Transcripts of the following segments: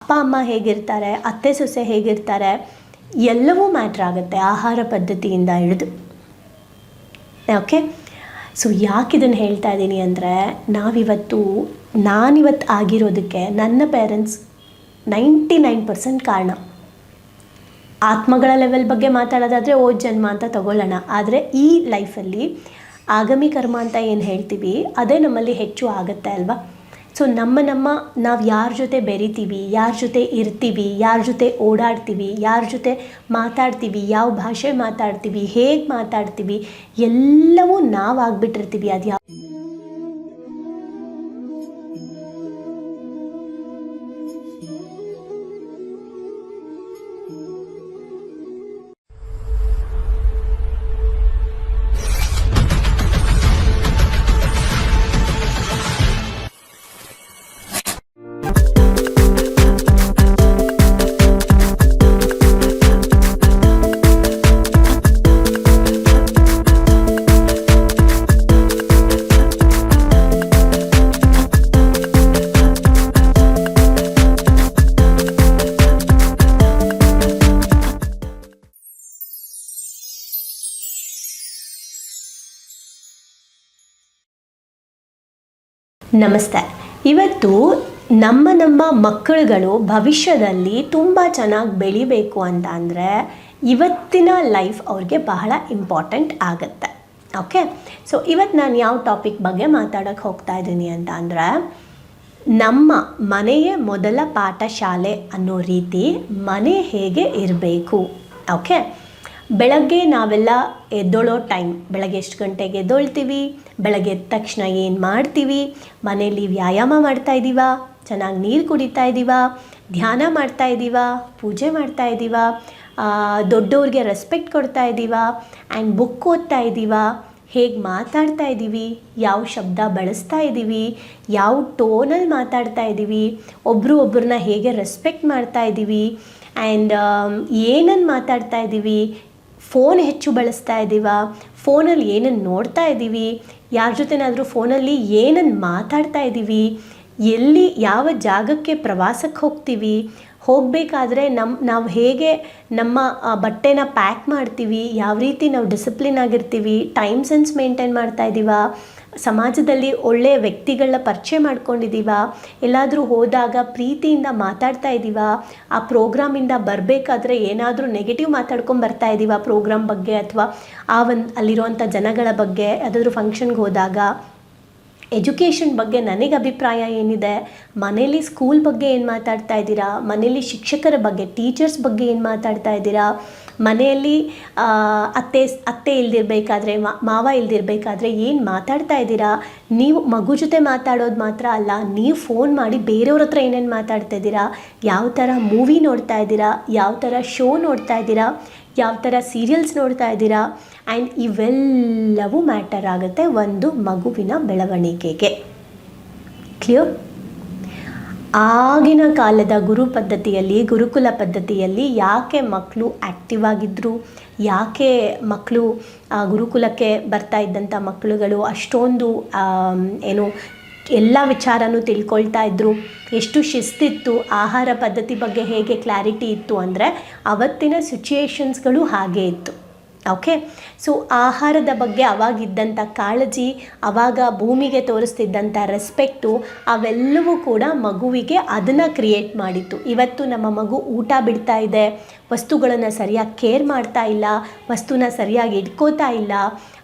ಅಪ್ಪ, ಅಮ್ಮ ಹೇಗಿರ್ತಾರೆ, ಅತ್ತೆ, ಸೊಸೆ ಹೇಗಿರ್ತಾರೆ, ಎಲ್ಲವೂ ಮ್ಯಾಟ್ರ್ ಆಗುತ್ತೆ ಆಹಾರ ಪದ್ಧತಿಯಿಂದ ಹಿಡಿದು. ಓಕೆ? ಸೊ, ಯಾಕೆ ಇದನ್ನು ಹೇಳ್ತಾ ಇದ್ದೀನಿ ಅಂದರೆ, ನಾವಿವತ್ತು, ನಾನಿವತ್ತು ಆಗಿರೋದಕ್ಕೆ ನನ್ನ ಪೇರೆಂಟ್ಸ್ ನೈಂಟಿ ನೈನ್ ಪರ್ಸೆಂಟ್ ಕಾರಣ. ಆತ್ಮಗಳ ಲೆವೆಲ್ ಬಗ್ಗೆ ಮಾತಾಡೋದಾದರೆ, ಓ, ಜನ್ಮ ಅಂತ ತಗೊಳ್ಳೋಣ. ಆದರೆ ಈ ಲೈಫಲ್ಲಿ ಆಗಮಿ ಕರ್ಮ ಅಂತ ಏನು ಹೇಳ್ತೀವಿ, ಅದೇ ನಮ್ಮಲ್ಲಿ ಹೆಚ್ಚು ಆಗುತ್ತೆ ಅಲ್ವಾ? ಸೊ ನಮ್ಮ ನಮ್ಮ ನಾವು ಯಾರ ಜೊತೆ ಬೆರಿತೀವಿ, ಯಾರ ಜೊತೆ ಇರ್ತೀವಿ, ಯಾರ ಜೊತೆ ಓಡಾಡ್ತೀವಿ, ಯಾರ ಜೊತೆ ಮಾತಾಡ್ತೀವಿ, ಯಾವ ಭಾಷೆ ಮಾತಾಡ್ತೀವಿ, ಹೇಗೆ ಮಾತಾಡ್ತೀವಿ, ಎಲ್ಲವೂ ನಾವು ಆಗ್ಬಿಟ್ಟಿರ್ತೀವಿ. ಅದು ಯಾವ ನಮಸ್ತೆ. ಇವತ್ತು ನಮ್ಮ ನಮ್ಮ ಮಕ್ಕಳುಗಳು ಭವಿಷ್ಯದಲ್ಲಿ ತುಂಬ ಚೆನ್ನಾಗಿ ಬೆಳಿಬೇಕು ಅಂತ ಅಂದರೆ ಇವತ್ತಿನ ಲೈಫ್ ಅವ್ರಿಗೆ ಬಹಳ ಇಂಪಾರ್ಟೆಂಟ್ ಆಗುತ್ತೆ. ಓಕೆ ಸೊ ಇವತ್ತು ನಾನು ಯಾವ ಟಾಪಿಕ್ ಬಗ್ಗೆ ಮಾತಾಡೋಕ್ಕೆ ಹೋಗ್ತಾ ಇದ್ದೀನಿ ಅಂತ ಅಂದರೆ ನಮ್ಮ ಮನೆಯೇ ಮೊದಲ ಪಾಠಶಾಲೆ ಅನ್ನೋ ರೀತಿ ಮನೆ ಹೇಗೆ ಇರಬೇಕು? ಓಕೆ ಬೆಳಗ್ಗೆ ನಾವೆಲ್ಲ ಎದ್ದೊಳೋ ಟೈಮ್. ಬೆಳಗ್ಗೆ ಎಷ್ಟು ಗಂಟೆಗೆ ಎದ್ದೊಳ್ತೀವಿ? ಬೆಳಗ್ಗೆ ಎದ್ದ ತಕ್ಷಣ ಏನು ಮಾಡ್ತೀವಿ? ಮನೆಯಲ್ಲಿ ವ್ಯಾಯಾಮ ಮಾಡ್ತಾ ಇದ್ದೀವಾ ಚೆನ್ನಾಗಿ ನೀರು ಕುಡಿತಾ ಇದ್ದೀವಾ ಧ್ಯಾನ ಮಾಡ್ತಾ ಇದ್ದೀವಾ ಪೂಜೆ ಮಾಡ್ತಾ ಇದ್ದೀವಾ ದೊಡ್ಡವ್ರಿಗೆ ರೆಸ್ಪೆಕ್ಟ್ ಕೊಡ್ತಾ ಇದ್ದೀವಾ ಆ್ಯಂಡ್ ಬುಕ್ ಓದ್ತಾ ಇದ್ದೀವಾ ಹೇಗೆ ಮಾತಾಡ್ತಾ ಇದ್ದೀವಿ ಯಾವ ಶಬ್ದ ಬಳಸ್ತಾ ಇದ್ದೀವಿ ಯಾವ ಟೋನಲ್ಲಿ ಮಾತಾಡ್ತಾ ಇದ್ದೀವಿ ಒಬ್ಬರು ಒಬ್ಬರನ್ನ ಹೇಗೆ ರೆಸ್ಪೆಕ್ಟ್ ಮಾಡ್ತಾ ಇದ್ದೀವಿ ಆ್ಯಂಡ್ ಏನನ್ನು ಮಾತಾಡ್ತಾ ಇದ್ದೀವಿ ಫೋನ್ ಹೆಚ್ಚು ಬಳಸ್ತಾ ಇದ್ದೀವ ಫೋನಲ್ಲಿ ಏನನ್ನು ನೋಡ್ತಾ ಇದ್ದೀವಿ ಯಾರ ಜೊತೆನಾದರೂ ಫೋನಲ್ಲಿ ಏನನ್ನು ಮಾತಾಡ್ತಾ ಇದ್ದೀವಿ ಎಲ್ಲಿ, ಯಾವ ಜಾಗಕ್ಕೆ ಪ್ರವಾಸಕ್ಕೆ ಹೋಗ್ತೀವಿ? ಹೋಗಬೇಕಾದ್ರೆ ನಮ್ಮ ನಾವು ಹೇಗೆ ನಮ್ಮ ಬಟ್ಟೆನ ಪ್ಯಾಕ್ ಮಾಡ್ತೀವಿ? ಯಾವ ರೀತಿ ನಾವು ಡಿಸಿಪ್ಲಿನ್ ಆಗಿರ್ತೀವಿ? ಟೈಮ್ ಸೆನ್ಸ್ ಮೇಂಟೈನ್ ಮಾಡ್ತಾ ಇದ್ದೀವಾ ಸಮಾಜದಲ್ಲಿ ಒಳ್ಳೆಯ ವ್ಯಕ್ತಿಗಳನ್ನ ಪರಿಚಯ ಮಾಡ್ಕೊಂಡಿದ್ದೀವ ಎಲ್ಲಾದರೂ ಹೋದಾಗ ಪ್ರೀತಿಯಿಂದ ಮಾತಾಡ್ತಾ ಇದ್ದೀವ ಆ ಪ್ರೋಗ್ರಾಮಿಂದ ಬರಬೇಕಾದ್ರೆ ಏನಾದರೂ ನೆಗೆಟಿವ್ ಮಾತಾಡ್ಕೊಂಡು ಬರ್ತಾ ಇದ್ದೀವ ಪ್ರೋಗ್ರಾಮ್ ಬಗ್ಗೆ ಅಥವಾ ಆ ಒಂದು ಅಲ್ಲಿರುವಂಥ ಜನಗಳ ಬಗ್ಗೆ, ಯಾವುದಾದ್ರೂ ಫಂಕ್ಷನ್ಗೆ ಹೋದಾಗ. ಎಜುಕೇಷನ್ ಬಗ್ಗೆ ನನಗೆ ಅಭಿಪ್ರಾಯ ಏನಿದೆ? ಮನೇಲಿ ಸ್ಕೂಲ್ ಬಗ್ಗೆ ಏನು ಮಾತಾಡ್ತಾ ಇದ್ದೀರಾ ಮನೇಲಿ ಶಿಕ್ಷಕರ ಬಗ್ಗೆ ಟೀಚರ್ಸ್ ಬಗ್ಗೆ ಏನು ಮಾತಾಡ್ತಾ ಇದ್ದೀರಾ ಮನೆಯಲ್ಲಿ ಅತ್ತೆ ಅತ್ತೆ ಇಲ್ದಿರಬೇಕಾದ್ರೆ ಮಾವ ಇಲ್ದಿರಬೇಕಾದ್ರೆ ಏನು ಮಾತಾಡ್ತಾ ಇದ್ದೀರಾ? ನೀವು ಮಗು ಜೊತೆ ಮಾತಾಡೋದು ಮಾತ್ರ ಅಲ್ಲ, ನೀವು ಫೋನ್ ಮಾಡಿ ಬೇರೆಯವ್ರ ಹತ್ರ ಏನೇನು ಮಾತಾಡ್ತಾ ಇದ್ದೀರಾ? ಯಾವ ಥರ ಮೂವಿ ನೋಡ್ತಾ ಇದ್ದೀರಾ? ಯಾವ ಥರ ಶೋ ನೋಡ್ತಾ ಇದ್ದೀರಾ? ಯಾವ ಥರ ಸೀರಿಯಲ್ಸ್ ನೋಡ್ತಾ ಇದ್ದೀರಾ? ಆ್ಯಂಡ್ ಇವೆಲ್ಲವೂ ಮ್ಯಾಟರ್ ಆಗುತ್ತೆ ಒಂದು ಮಗುವಿನ ಬೆಳವಣಿಗೆಗೆ. ಕ್ಲಿಯರ್? ಆಗಿನ ಕಾಲದ ಗುರು ಪದ್ಧತಿಯಲ್ಲಿ ಗುರುಕುಲ ಪದ್ಧತಿಯಲ್ಲಿ ಯಾಕೆ ಮಕ್ಕಳು ಆ್ಯಕ್ಟಿವ್ ಆಗಿದ್ದರು ಯಾಕೆ ಮಕ್ಕಳು ಆ, ಗುರುಕುಲಕ್ಕೆ ಬರ್ತಾ ಇದ್ದಂಥ ಮಕ್ಕಳುಗಳು ಅಷ್ಟೊಂದು ಏನು ಎಲ್ಲ ವಿಚಾರನೂ ತಿಳ್ಕೊಳ್ತಾ ಇದ್ದರು ಎಷ್ಟು ಶಿಸ್ತಿತ್ತು? ಆಹಾರ ಪದ್ಧತಿ ಬಗ್ಗೆ ಹೇಗೆ ಕ್ಲಾರಿಟಿ ಇತ್ತು ಅಂದರೆ ಅವತ್ತಿನ ಸಿಚುಯೇಷನ್ಸ್ಗಳು ಹಾಗೆ ಇತ್ತು. ಓಕೆ ಸೊ ಆಹಾರದ ಬಗ್ಗೆ ಅವಾಗಿದ್ದಂಥ ಕಾಳಜಿ, ಅವಾಗ ಭೂಮಿಗೆ ತೋರಿಸ್ತಿದ್ದಂಥ ರೆಸ್ಪೆಕ್ಟು ಅವೆಲ್ಲವೂ ಕೂಡ ಮಗುವಿಗೆ ಅದನ್ನು ಕ್ರಿಯೇಟ್ ಮಾಡಿತ್ತು. ಇವತ್ತು ನಮ್ಮ ಮಗು ಊಟ ಬಿಡ್ತಾ ಇದೆ. ವಸ್ತುಗಳನ್ನು ಸರಿಯಾಗಿ ಕೇರ್ ಮಾಡ್ತಾ ಇಲ್ಲ, ವಸ್ತುನ ಸರಿಯಾಗಿ ಇಟ್ಕೋತಾ ಇಲ್ಲ,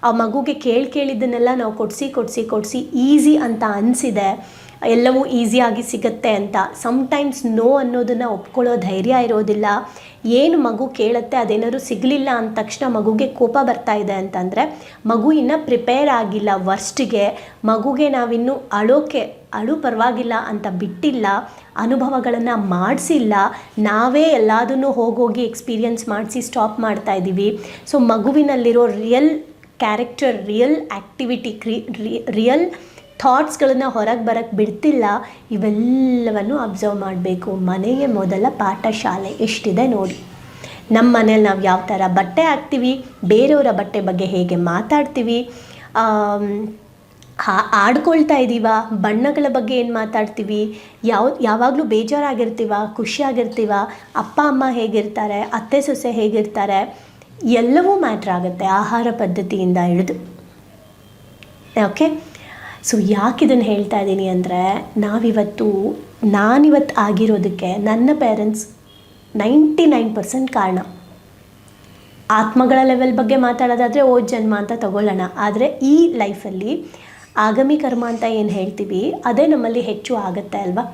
ಆ ಮಗುಗೆ ಕೇಳಿ ಕೇಳಿದ್ದನ್ನೆಲ್ಲ ನಾವು ಕೊಡಿಸಿ ಕೊಡಿಸಿ ಕೊಡಿಸಿ ಈಸಿ ಅಂತ ಅನಿಸಿದೆ. ಎಲ್ಲವೂ ಈಸಿಯಾಗಿ ಸಿಗುತ್ತೆ ಅಂತ. ಸಮ್ಟೈಮ್ಸ್ ನೋ ಅನ್ನೋದನ್ನು ಒಪ್ಕೊಳ್ಳೋ ಧೈರ್ಯ ಇರೋದಿಲ್ಲ. ಏನು ಮಗು ಕೇಳುತ್ತೆ, ಅದೇನಾದ್ರು ಸಿಗಲಿಲ್ಲ ಅಂದ ತಕ್ಷಣ ಮಗುಗೆ ಕೋಪ ಬರ್ತಾ ಇದೆ ಅಂತಂದರೆ ಮಗು ಇನ್ನೂ ಪ್ರಿಪೇರ್ ಆಗಿಲ್ಲ ವರ್ಸ್ಟಿಗೆ ಮಗುಗೆ ನಾವಿನ್ನೂ ಅಳೋಕೆ ಅಳು ಪರವಾಗಿಲ್ಲ ಅಂತ ಬಿಟ್ಟಿಲ್ಲ, ಅನುಭವಗಳನ್ನು ಮಾಡಿಸಿಲ್ಲ, ನಾವೇ ಎಲ್ಲದನ್ನು ಹೋಗೋಗಿ ಎಕ್ಸ್ಪೀರಿಯನ್ಸ್ ಮಾಡಿಸಿ ಸ್ಟಾಪ್ ಮಾಡ್ತಾ ಇದ್ದೀವಿ ಸೊ ಮಗುವಿನಲ್ಲಿರೋ ರಿಯಲ್ ಕ್ಯಾರೆಕ್ಟರ್ ರಿಯಲ್ ಆ್ಯಕ್ಟಿವಿಟಿ ಕ್ರಿ ರಿಯಲ್ ಥಾಟ್ಸ್ಗಳನ್ನು ಹೊರಗೆ ಬರೋಕ್ಕೆ ಬಿಡ್ತಿಲ್ಲ, ಇವೆಲ್ಲವನ್ನು ಅಬ್ಸರ್ವ್ ಮಾಡಬೇಕು. ಮನೆಯೇ ಮೊದಲ ಪಾಠಶಾಲೆ ಎಷ್ಟಿದೆ ನೋಡಿ. ನಮ್ಮ ಮನೇಲಿ ನಾವು ಯಾವ ಥರ ಬಟ್ಟೆ ಹಾಕ್ತೀವಿ, ಬೇರೆಯವರ ಬಟ್ಟೆ ಬಗ್ಗೆ ಹೇಗೆ ಮಾತಾಡ್ತೀವಿ ಹಾ, ಆಡ್ಕೊಳ್ತಾ ಇದ್ದೀವ ಬಣ್ಣಗಳ ಬಗ್ಗೆ ಏನು ಮಾತಾಡ್ತೀವಿ? ಯಾವ, ಯಾವಾಗಲೂ ಬೇಜಾರಾಗಿರ್ತೀವ? ಖುಷಿಯಾಗಿರ್ತೀವ? ಅಪ್ಪ, ಅಮ್ಮ ಹೇಗಿರ್ತಾರೆ? ಅತ್ತೆ, ಸೊಸೆ ಹೇಗಿರ್ತಾರೆ? ಎಲ್ಲವೂ ಮ್ಯಾಟ್ರ್ ಆಗುತ್ತೆ ಆಹಾರ ಪದ್ಧತಿಯಿಂದ ಹಿಡಿದು. ಓಕೆ? ಸೊ, ಯಾಕೆ ಇದನ್ನು ಹೇಳ್ತಾ ಇದ್ದೀನಿ ಅಂದರೆ, ನಾವಿವತ್ತು, ನಾನಿವತ್ತು ಆಗಿರೋದಕ್ಕೆ ನನ್ನ ಪೇರೆಂಟ್ಸ್ ನೈಂಟಿ ನೈನ್ ಪರ್ಸೆಂಟ್ ಕಾರಣ. ಆತ್ಮಗಳ ಲೆವೆಲ್ ಬಗ್ಗೆ ಮಾತಾಡೋದಾದರೆ, ಓ, ಜನ್ಮ ಅಂತ ತಗೊಳ್ಳೋಣ. ಆದರೆ ಈ ಲೈಫಲ್ಲಿ ಆಗಮಿ ಕರ್ಮ ಅಂತ ಏನು ಹೇಳ್ತೀವಿ, ಅದೇ ನಮ್ಮಲ್ಲಿ ಹೆಚ್ಚು ಆಗುತ್ತೆ ಅಲ್ವಾ?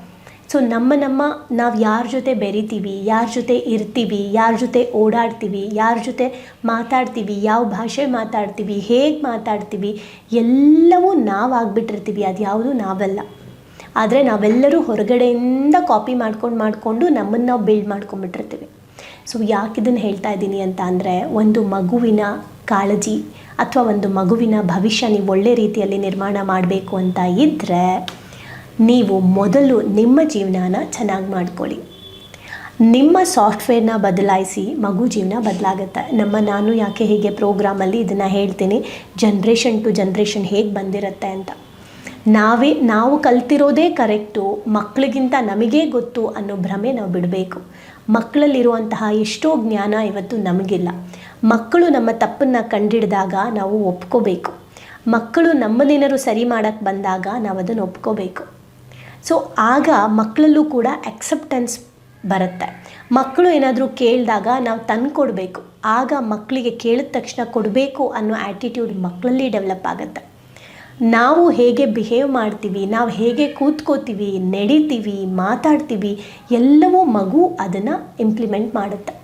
ಸೊ ನಮ್ಮ ನಮ್ಮ ನಾವು ಯಾರ ಜೊತೆ ಬೆರಿತೀವಿ, ಯಾರ ಜೊತೆ ಇರ್ತೀವಿ, ಯಾರ ಜೊತೆ ಓಡಾಡ್ತೀವಿ, ಯಾರ ಜೊತೆ ಮಾತಾಡ್ತೀವಿ, ಯಾವ ಭಾಷೆ ಮಾತಾಡ್ತೀವಿ, ಹೇಗೆ ಮಾತಾಡ್ತೀವಿ, ಎಲ್ಲವೂ ನಾವು ಆಗ್ಬಿಟ್ಟಿರ್ತೀವಿ, ಅದು ಯಾವುದು ನಾವಲ್ಲ. ಆದರೆ ನಾವೆಲ್ಲರೂ ಹೊರಗಡೆಯಿಂದ ಕಾಪಿ ಮಾಡ್ಕೊಂಡು ಮಾಡಿಕೊಂಡು ನಮ್ಮನ್ನು ನಾವು ಬಿಲ್ಡ್ ಮಾಡ್ಕೊಂಡ್ಬಿಟ್ಟಿರ್ತೀವಿ. ಸೊ ಯಾಕೆ ಇದನ್ನು ಹೇಳ್ತಾ ಇದ್ದೀನಿ ಅಂತ ಅಂದರೆ, ಒಂದು ಮಗುವಿನ ಕಾಳಜಿ ಅಥವಾ ಒಂದು ಮಗುವಿನ ಭವಿಷ್ಯ ನೀವು ಒಳ್ಳೆ ರೀತಿಯಲ್ಲಿ ನಿರ್ಮಾಣ ಮಾಡಬೇಕು ಅಂತ ಇದ್ದರೆ ನೀವು ಮೊದಲು ನಿಮ್ಮ ಜೀವನನ ಚೆನ್ನಾಗಿ ಮಾಡ್ಕೊಳ್ಳಿ. ನಿಮ್ಮ ಸಾಫ್ಟ್ವೇರ್ನ ಬದಲಾಯಿಸಿ ಮಗು ಜೀವನ ಬದಲಾಗುತ್ತೆ. ನಮ್ಮ ನಾನು ಯಾಕೆ ಹೀಗೆ ಪ್ರೋಗ್ರಾಮಲ್ಲಿ ಇದನ್ನು ಹೇಳ್ತೀನಿ? ಜನ್ರೇಷನ್ ಟು ಜನ್ರೇಷನ್ ಹೇಗೆ ಬಂದಿರುತ್ತೆ ಅಂತ. ನಾವೇ, ನಾವು ಕಲ್ತಿರೋದೇ ಕರೆಕ್ಟು ಮಕ್ಕಳಿಗಿಂತ ನಮಗೇ ಗೊತ್ತು ಅನ್ನೋ ಭ್ರಮೆ ನಾವು ಬಿಡಬೇಕು. ಮಕ್ಕಳಲ್ಲಿರುವಂತಹ ಎಷ್ಟೋ ಜ್ಞಾನ ಇವತ್ತು ನಮಗಿಲ್ಲ. ಮಕ್ಕಳು ನಮ್ಮ ತಪ್ಪನ್ನು ಕಂಡಿಡಿದಾಗ ನಾವು ಒಪ್ಕೋಬೇಕು. ಮಕ್ಕಳು ನಮ್ಮನ್ನೇನಾದ್ರು ಸರಿ ಮಾಡೋಕ್ಕೆ ಬಂದಾಗ ನಾವು ಅದನ್ನು ಒಪ್ಕೋಬೇಕು. ಸೊ ಆಗ ಮಕ್ಕಳಲ್ಲೂ ಕೂಡ ಅಕ್ಸೆಪ್ಟೆನ್ಸ್ ಬರುತ್ತೆ. ಮಕ್ಕಳು ಏನಾದರೂ ಕೇಳಿದಾಗ ನಾವು ತಂದು ಕೊಡಬೇಕು ಆಗ ಮಕ್ಕಳಿಗೆ ಕೇಳಿದ ತಕ್ಷಣ ಕೊಡಬೇಕು ಅನ್ನೋ ಆ್ಯಟಿಟ್ಯೂಡ್ ಮಕ್ಕಳಲ್ಲಿ ಡೆವಲಪ್ ಆಗುತ್ತೆ. ನಾವು ಹೇಗೆ ಬಿಹೇವ್ ಮಾಡ್ತೀವಿ, ನಾವು ಹೇಗೆ ಕೂತ್ಕೋತೀವಿ, ನಡೀತೀವಿ, ಮಾತಾಡ್ತೀವಿ, ಎಲ್ಲವೂ ಮಗು ಅದನ್ನು ಇಂಪ್ಲಿಮೆಂಟ್ ಮಾಡುತ್ತೆ.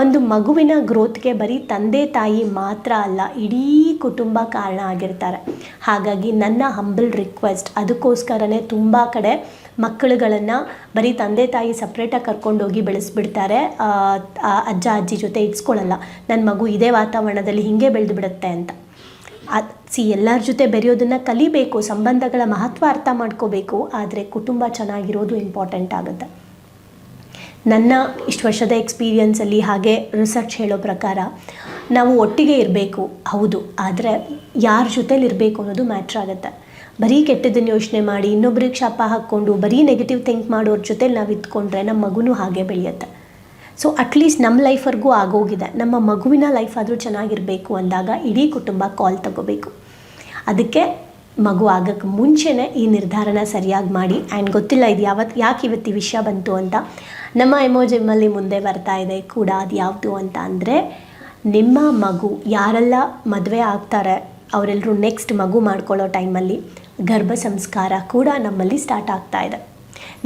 ಒಂದು ಮಗುವಿನ ಗ್ರೋತ್ಗೆ ಬರೀ ತಂದೆ ತಾಯಿ ಮಾತ್ರ ಅಲ್ಲ, ಇಡೀ ಕುಟುಂಬ ಕಾರಣ ಆಗಿರ್ತಾರೆ. ಹಾಗಾಗಿ ನನ್ನ ಹಂಬಲ್ ರಿಕ್ವೆಸ್ಟ್ ಅದಕ್ಕೋಸ್ಕರನೇ ತುಂಬ ಕಡೆ ಮಕ್ಕಳುಗಳನ್ನು ಬರೀ ತಂದೆ ತಾಯಿ ಸಪ್ರೇಟಾಗಿ ಕರ್ಕೊಂಡೋಗಿ ಬೆಳೆಸ್ಬಿಡ್ತಾರೆ. ಅಜ್ಜ, ಅಜ್ಜಿ ಜೊತೆ ಇಡ್ಸ್ಕೊಳ್ಳಲ್ಲ ನನ್ನ ಮಗು ಇದೇ ವಾತಾವರಣದಲ್ಲಿ ಹೀಗೆ ಬೆಳೆದು ಬಿಡುತ್ತೆ ಅಂತ. ಸಿ, ಎಲ್ಲರ ಜೊತೆ ಬೆರೆಯೋದನ್ನು ಕಲಿಬೇಕು, ಸಂಬಂಧಗಳ ಮಹತ್ವ ಅರ್ಥ ಮಾಡ್ಕೋಬೇಕು, ಆದರೆ ಕುಟುಂಬ ಚೆನ್ನಾಗಿರೋದು ಇಂಪಾರ್ಟೆಂಟ್ ಆಗುತ್ತೆ. ನನ್ನ ಇಷ್ಟು ವರ್ಷದ ಎಕ್ಸ್ಪೀರಿಯನ್ಸಲ್ಲಿ ಹಾಗೆ ರಿಸರ್ಚ್ ಹೇಳೋ ಪ್ರಕಾರ ನಾವು ಒಟ್ಟಿಗೆ ಇರಬೇಕು, ಹೌದು. ಆದರೆ ಯಾರ ಜೊತೇಲಿ ಇರಬೇಕು ಅನ್ನೋದು ಮ್ಯಾಟ್ರ್ ಆಗುತ್ತೆ. ಬರೀ ಕೆಟ್ಟದನ್ನು ಯೋಚನೆ ಮಾಡಿ, ಇನ್ನೊಬ್ರಿಗೆ ಶಾಪ ಹಾಕ್ಕೊಂಡು, ಬರೀ ನೆಗೆಟಿವ್ ಥಿಂಕ್ ಮಾಡೋರ ಜೊತೇಲಿ ನಾವು ಇದ್ಕೊಂಡ್ರೆ ನಮ್ಮ ಮಗುನೂ ಹಾಗೆ ಬೆಳೆಯುತ್ತೆ. ಸೊ ಅಟ್ಲೀಸ್ಟ್ ನಮ್ಮ ಲೈಫರ್ಗೂ ಆಗೋಗಿದೆ. ನಮ್ಮ ಮಗುವಿನ ಲೈಫ್ ಆದರೂ ಚೆನ್ನಾಗಿರಬೇಕು ಅಂದಾಗ ಇಡೀ ಕುಟುಂಬ ಕಾಲ್ ತಗೋಬೇಕು. ಅದಕ್ಕೆ ಮಗು ಆಗೋಕ್ಕೆ ಮುಂಚೆನೇ ಈ ನಿರ್ಧಾರನ ಸರಿಯಾಗಿ ಮಾಡಿ. ಆ್ಯಂಡ್ ಗೊತ್ತಿಲ್ಲ ಇದು ಯಾವತ್ತು ಯಾಕೆ ಇವತ್ತು ಈ ವಿಷಯ ಬಂತು ಅಂತ. ನಮ್ಮ ಎಮೋಜಿಮ್ಮಲ್ಲಿ ಮುಂದೆ ಬರ್ತಾ ಇದೆ ಕೂಡ ಅದು ಯಾವುದು ಅಂತ ಅಂದರೆ, ನಿಮ್ಮ ಮಗು ಯಾರೆಲ್ಲ ಮದುವೆ ಆಗ್ತಾರೆ ಅವರೆಲ್ಲರೂ ನೆಕ್ಸ್ಟ್ ಮಗು ಮಾಡ್ಕೊಳ್ಳೋ ಟೈಮಲ್ಲಿ ಗರ್ಭ ಸಂಸ್ಕಾರ ಕೂಡ ನಮ್ಮಲ್ಲಿ ಸ್ಟಾರ್ಟ್ ಆಗ್ತಾ ಇದೆ.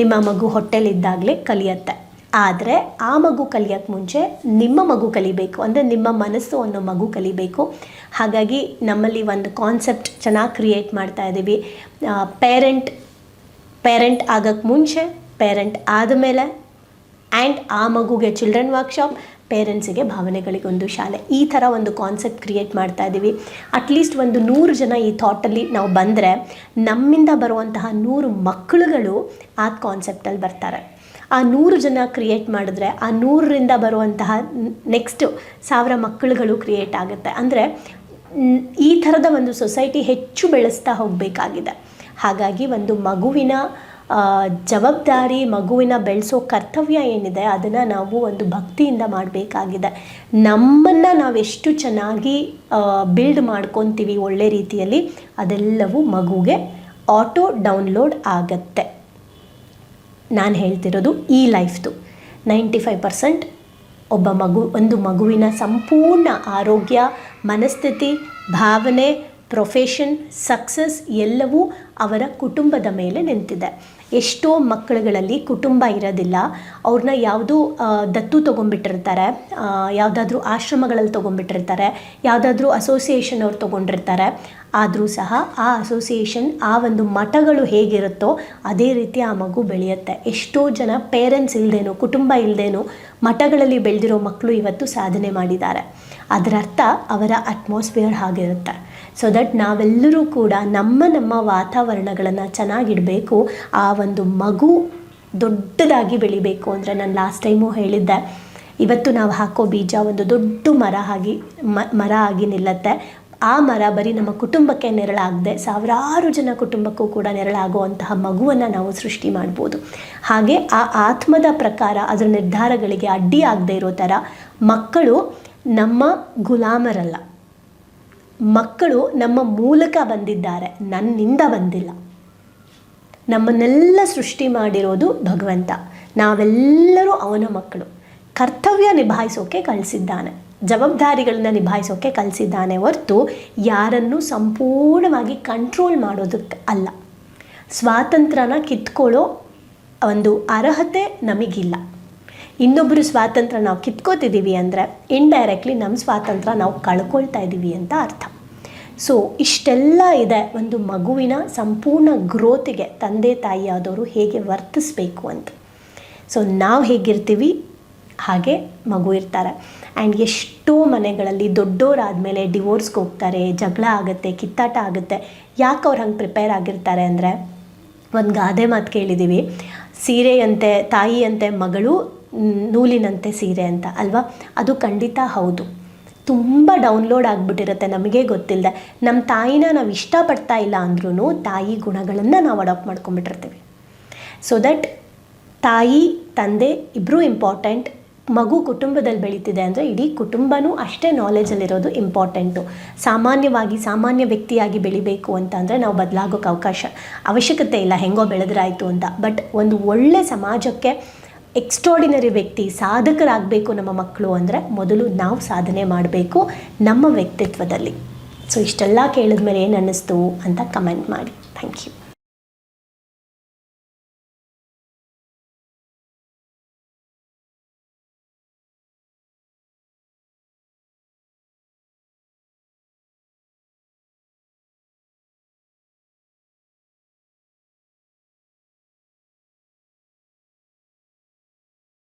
ನಿಮ್ಮ ಮಗು ಹೊಟ್ಟೆಲಿದ್ದಾಗಲೇ ಕಲಿಯತ್ತೆ. ಆದರೆ ಆ ಮಗು ಕಲಿಯೋಕ್ಕೆ ಮುಂಚೆ ನಿಮ್ಮ ಮಗು ಕಲಿಬೇಕು, ಅಂದರೆ ನಿಮ್ಮ ಮನಸ್ಸು ಅನ್ನೋ ಮಗು ಕಲಿಬೇಕು. ಹಾಗಾಗಿ ನಮ್ಮಲ್ಲಿ ಒಂದು ಕಾನ್ಸೆಪ್ಟ್ ಚೆನ್ನಾಗಿ ಕ್ರಿಯೇಟ್ ಮಾಡ್ತಾ ಇದ್ದೀವಿ ಪೇರೆಂಟ್ ಪೇರೆಂಟ್ ಆಗೋಕ್ಕೆ ಮುಂಚೆ ಪೇರೆಂಟ್ ಆದಮೇಲೆ ಆ್ಯಂಡ್ ಆ ಮಗುಗೆ ಚಿಲ್ಡ್ರನ್ ವರ್ಕ್ಶಾಪ್, ಪೇರೆಂಟ್ಸಿಗೆ ಭಾವನೆಗಳಿಗೊಂದು ಶಾಲೆ. ಈ ಥರ ಒಂದು ಕಾನ್ಸೆಪ್ಟ್ ಕ್ರಿಯೇಟ್ ಮಾಡ್ತಾ ಇದ್ದೀವಿ. ಅಟ್ಲೀಸ್ಟ್ ಒಂದು ನೂರು ಜನ ಈ ಥಾಟಲ್ಲಿ ನಾವು ಬಂದರೆ ನಮ್ಮಿಂದ ಬರುವಂತಹ ನೂರು ಮಕ್ಕಳುಗಳು ಆ ಕಾನ್ಸೆಪ್ಟಲ್ಲಿ ಬರ್ತಾರೆ. ಆ ನೂರು ಜನ ಕ್ರಿಯೇಟ್ ಮಾಡಿದ್ರೆ ಆ ನೂರರಿಂದ ಬರುವಂತಹ ನೆಕ್ಸ್ಟ್ ಸಾವಿರ ಮಕ್ಕಳುಗಳು ಕ್ರಿಯೇಟ್ ಆಗುತ್ತೆ. ಅಂದರೆ ಈ ಥರದ ಒಂದು ಸೊಸೈಟಿ ಹೆಚ್ಚು ಬೆಳೆಸ್ತಾ ಹೋಗಬೇಕಾಗಿದೆ. ಹಾಗಾಗಿ ಒಂದು ಮಗುವಿನ ಜವಾಬ್ದಾರಿ ಮಗುವಿನ ಬೆಳೆಸೋ ಕರ್ತವ್ಯ ಏನಿದೆ, ಅದನ್ನು ನಾವು ಒಂದು ಭಕ್ತಿಯಿಂದ ಮಾಡಬೇಕಾಗಿದೆ. ನಮ್ಮನ್ನು ನಾವೆಷ್ಟು ಚೆನ್ನಾಗಿ ಬಿಲ್ಡ್ ಮಾಡ್ಕೊತೀವಿ ಒಳ್ಳೆ ರೀತಿಯಲ್ಲಿ, ಅದೆಲ್ಲವೂ ಮಗುಗೆ ಆಟೋ ಡೌನ್ಲೋಡ್ ಆಗತ್ತೆ. ನಾನು ಹೇಳ್ತಿರೋದು ಈ ಲೈಫ್ದು ನೈಂಟಿ ಫೈವ್ ಪರ್ಸೆಂಟ್ ಒಬ್ಬ ಮಗು, ಒಂದು ಮಗುವಿನ ಸಂಪೂರ್ಣ ಆರೋಗ್ಯ, ಮನಸ್ಥಿತಿ, ಭಾವನೆ ಪ್ರೊಫೆಷನ್ ಸಕ್ಸಸ್ ಎಲ್ಲವೂ ಅವರ ಕುಟುಂಬದ ಮೇಲೆ ನಿಂತಿದೆ. ಎಷ್ಟೋ ಮಕ್ಕಳುಗಳಲ್ಲಿ ಕುಟುಂಬ ಇರೋದಿಲ್ಲ. ಅವ್ರನ್ನ ಯಾವುದೋ ದತ್ತು ತೊಗೊಂಡ್ಬಿಟ್ಟಿರ್ತಾರೆ. ಯಾವುದಾದ್ರೂ ಆಶ್ರಮಗಳಲ್ಲಿ ತೊಗೊಂಡ್ಬಿಟ್ಟಿರ್ತಾರೆ. ಯಾವುದಾದ್ರೂ ಅಸೋಸಿಯೇಷನ್ ಅವ್ರು ತೊಗೊಂಡಿರ್ತಾರೆ. ಆದರೂ ಸಹ ಆ ಅಸೋಸಿಯೇಷನ್ ಆ ಒಂದು ಮಠಗಳು ಹೇಗಿರುತ್ತೋ ಅದೇ ರೀತಿ ಆ ಮಗು ಬೆಳೆಯುತ್ತೆ. ಎಷ್ಟೋ ಜನ ಪೇರೆಂಟ್ಸ್ ಇಲ್ಲದೇನು ಕುಟುಂಬ ಇಲ್ಲದೇನು ಮಠಗಳಲ್ಲಿ ಬೆಳೆದಿರೋ ಮಕ್ಕಳು ಇವತ್ತು ಸಾಧನೆ ಮಾಡಿದ್ದಾರೆ. ಅದರರ್ಥ ಅವರ ಅಟ್ಮಾಸ್ಫಿಯರ್ ಹಾಗಿರುತ್ತೆ. ಸೊ ದಟ್ ನಾವೆಲ್ಲರೂ ಕೂಡ ನಮ್ಮ ನಮ್ಮ ವಾತಾವರಣಗಳನ್ನು ಚೆನ್ನಾಗಿಡಬೇಕು. ಆ ಒಂದು ಮಗು ದೊಡ್ಡದಾಗಿ ಬೆಳಿಬೇಕು ಅಂದರೆ ನಾನು ಲಾಸ್ಟ್ ಟೈಮು ಹೇಳಿದ್ದೆ. ಇವತ್ತು ನಾವು ಹಾಕೋ ಬೀಜ ಒಂದು ದೊಡ್ಡ ಮರ ಆಗಿ ಮರ ಆಗಿ ನಿಲ್ಲತ್ತೆ. ಆ ಮರ ಬರೀ ನಮ್ಮ ಕುಟುಂಬಕ್ಕೆ ನೆರಳಾಗದೆ ಸಾವಿರಾರು ಜನ ಕುಟುಂಬಕ್ಕೂ ಕೂಡ ನೆರಳಾಗುವಂತಹ ಮಗುವನ್ನು ನಾವು ಸೃಷ್ಟಿ ಮಾಡ್ಬೋದು. ಹಾಗೆ ಆ ಆತ್ಮದ ಪ್ರಕಾರ ಅದರ ನಿರ್ಧಾರಗಳಿಗೆ ಅಡ್ಡಿಯಾಗದೇ ಇರೋ ಥರ ಮಕ್ಕಳು ನಮ್ಮ ಗುಲಾಮರಲ್ಲ. ಮಕ್ಕಳು ನಮ್ಮ ಮೂಲಕ ಬಂದಿದ್ದಾರೆ. ನನ್ನಿಂದ ಬಂದಿಲ್ಲ. ನಮ್ಮನ್ನೆಲ್ಲ ಸೃಷ್ಟಿ ಮಾಡಿರೋದು ಭಗವಂತ. ನಾವೆಲ್ಲರೂ ಅವನ ಮಕ್ಕಳು. ಕರ್ತವ್ಯ ನಿಭಾಯಿಸೋಕೆ ಕಳಿಸಿದ್ದಾನೆ. ಜವಾಬ್ದಾರಿಗಳನ್ನ ನಿಭಾಯಿಸೋಕೆ ಕಲಿಸಿದ್ದಾನೆ ಹೊರತು ಯಾರನ್ನು ಸಂಪೂರ್ಣವಾಗಿ ಕಂಟ್ರೋಲ್ ಮಾಡೋದಕ್ಕೆ ಅಲ್ಲ. ಸ್ವಾತಂತ್ರ್ಯನ ಕಿತ್ಕೊಳ್ಳೋ ಒಂದು ಅರ್ಹತೆ ನಮಗಿಲ್ಲ. ಇನ್ನೊಬ್ಬರು ಸ್ವಾತಂತ್ರ್ಯ ನಾವು ಕಿತ್ಕೋತಿದ್ದೀವಿ ಅಂದರೆ ಇಂಡೈರೆಕ್ಟ್ಲಿ ನಮ್ಮ ಸ್ವಾತಂತ್ರ್ಯ ನಾವು ಕಳ್ಕೊಳ್ತಾ ಇದ್ದೀವಿ ಅಂತ ಅರ್ಥ. ಸೊ ಇಷ್ಟೆಲ್ಲ ಇದೆ ಒಂದು ಮಗುವಿನ ಸಂಪೂರ್ಣ ಗ್ರೋತಿಗೆ ತಂದೆ ತಾಯಿಯಾದವರು ಹೇಗೆ ವರ್ತಿಸ್ಬೇಕು ಅಂತ. ಸೊ ನಾವು ಹೇಗಿರ್ತೀವಿ? ಹಾಗೆ ಮಗು ಇರ್ತಾರೆ. ಆ್ಯಂಡ್ ಎಷ್ಟೋ ಮನೆಗಳಲ್ಲಿ ದೊಡ್ಡೋರಾದಮೇಲೆ ಡಿವೋರ್ಸ್ಗೆ ಹೋಗ್ತಾರೆ, ಜಗಳ ಆಗುತ್ತೆ, ಕಿತ್ತಾಟ ಆಗುತ್ತೆ. ಯಾಕೆ ಅವ್ರು ಹಂಗೆ ಪ್ರಿಪೇರ್ ಆಗಿರ್ತಾರೆ ಅಂದರೆ, ಒಂದು ಗಾದೆ ಮಾತು ಕೇಳಿದ್ದೀವಿ ಸೀರೆಯಂತೆ, ತಾಯಿಯಂತೆ ಮಗಳು ನೂಲಿನಂತೆ ಸೀರೆ ಅಂತ, ಅಲ್ವಾ? ಅದು ಖಂಡಿತ ಹೌದು. ತುಂಬ ಡೌನ್ಲೋಡ್ ಆಗಿಬಿಟ್ಟಿರುತ್ತೆ ನಮಗೆ ಗೊತ್ತಿಲ್ಲದೆ ನಮ್ಮ ತಾಯಿನ ನಾವು ಇಷ್ಟಪಡ್ತಾ ಇಲ್ಲ ಅಂದ್ರೂ ತಾಯಿ ಗುಣಗಳನ್ನು ನಾವು ಅಡಾಪ್ಟ್ ಮಾಡ್ಕೊಂಡ್ಬಿಟ್ಟಿರ್ತೀವಿ. ಸೊ ದಟ್ ತಾಯಿ, ತಂದೆ ಇಬ್ಬರೂ ಇಂಪಾರ್ಟೆಂಟ್ ಮಗು ಕುಟುಂಬದಲ್ಲಿ ಬೆಳೀತಿದೆ ಅಂದರೆ ಇಡೀ ಕುಟುಂಬನೂ ಅಷ್ಟೇ ನಾಲೆಜಲ್ಲಿರೋದು ಇಂಪಾರ್ಟೆಂಟು ಸಾಮಾನ್ಯವಾಗಿ ಸಾಮಾನ್ಯ ವ್ಯಕ್ತಿಯಾಗಿ ಬೆಳಿಬೇಕು ಅಂತ ಅಂದರೆ ನಾವು ಬದಲಾಗೋಕ್ಕೆ ಅವಕಾಶ ಅವಶ್ಯಕತೆ ಇಲ್ಲ ಹೆಂಗೋ ಬೆಳೆದ್ರಾಯಿತು ಅಂತ. ಬಟ್ ಒಂದು ಒಳ್ಳೆ ಸಮಾಜಕ್ಕೆ ಎಕ್ಸ್ಟ್ರಾಡಿನರಿ ವ್ಯಕ್ತಿ ಸಾಧಕರಾಗಬೇಕು ನಮ್ಮ ಮಕ್ಕಳು ಅಂದರೆ ಮೊದಲು ನಾವು ಸಾಧನೆ ಮಾಡಬೇಕು ನಮ್ಮ ವ್ಯಕ್ತಿತ್ವದಲ್ಲಿ. ಸೊ ಇಷ್ಟೆಲ್ಲ ಕೇಳಿದ್ಮೇಲೆ ಏನು ಅನ್ನಿಸ್ತು ಅಂತ ಕಮೆಂಟ್ ಮಾಡಿ. Thank you